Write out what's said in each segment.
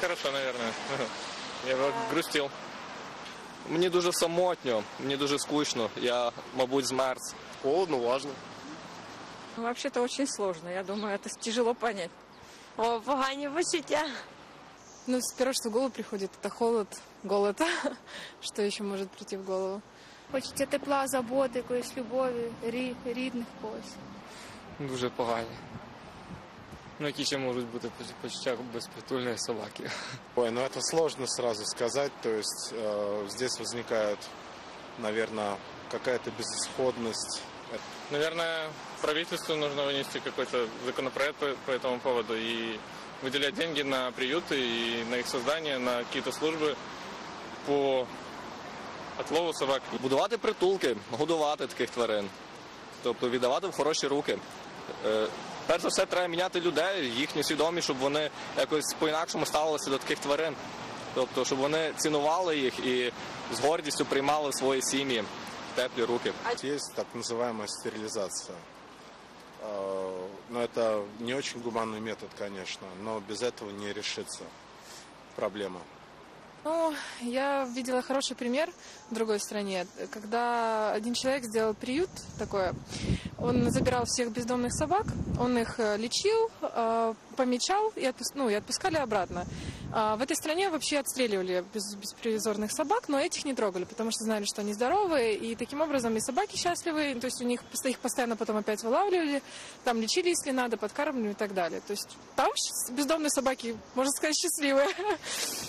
хорошо, наверное. Я бы грустил. Мені дуже самотньо, мені дуже скучно. Я, мабуть, змерз. Холодно, влажно. Ну, Вообще-то очень сложно. Я думаю, это тяжело понять. О, погані почуття. Ну, первое, что в голову приходит, это холод, голод. Что еще может прийти в голову? Хочеться тепла, заботи, якоїсь любові, рі- рідних когось. Дуже погані. Ну, які ще можуть бути почуття безпритульної собаки. Ой, ну это сложно сразу сказать. То есть э, здесь возникает, наверное, какая-то безысходность. Наверное, правительству нужно вынести какой-то законопроект по, по этому поводу и выделять деньги на приюты и на их создание, на какие-то службы по отлову собак. Будувати притулки, годувати таких тварин. Тобто віддавати в хороші руки. Е, Перш за все, треба міняти людей, їхню свідомість, щоб вони якось по-інакшому ставилися до таких тварин. Тобто, щоб вони цінували їх і з гордістю приймали в свої сім'ї в теплі руки. Есть так называемая стерилизация. Э, Но это не очень гуманный метод, конечно, но без этого не решится проблема. Ну, я видела хороший пример в другой стране, когда один человек сделал приют такое. Он забирал всех бездомных собак, он их э, лечил, э, помечал и, отпус- ну, и отпускали обратно. А В этой стране вообще отстреливали без- беспризорных собак, но этих не трогали, потому что знали, что они здоровые, и таким образом и собаки счастливые, то есть у них их постоянно потом опять вылавливали, там лечили, если надо, подкармливали и так далее. То есть там бездомные собаки, можно сказать, счастливые.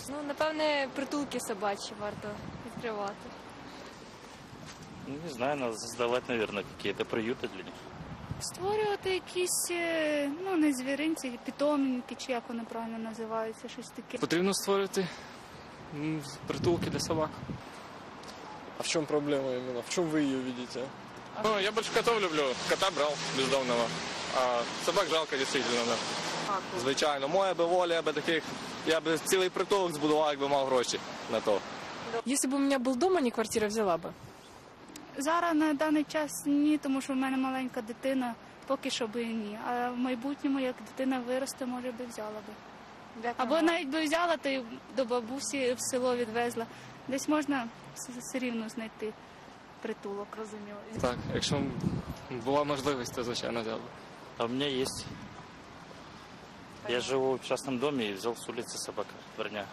Ну, напевне, притулки собачі варто відкривати. Ну, Не знаю, надо создавать, наверное, какие-то приюты для них. Створювати якісь, е, ну не звіринці, питомники, чи як вони правильно називаються, щось таке. Потрібно створити м, притулки для собак. А в чем проблема именно? В чем вы ее видите? Ну, я больше котов люблю. Кота брал бездомного. А собак жалко действительно, да. Звичайно, моя би воля, я би таких, я би цілий притулок збудував, якби мав гроші на то. Если бы у меня был дом, а не квартира, взяла бы. Зараз на даний час ні, тому що в мене маленька дитина, поки що би ні. А в майбутньому, як дитина виросте, може би взяла би. Або навіть би взяла, то й до бабусі в село відвезла. Десь можна все рівно знайти притулок, розуміло. Так, якщо б була можливість, то звичайно взяв. А у меня есть. Я живу в частном доме и взял с улицы собака, дворняга.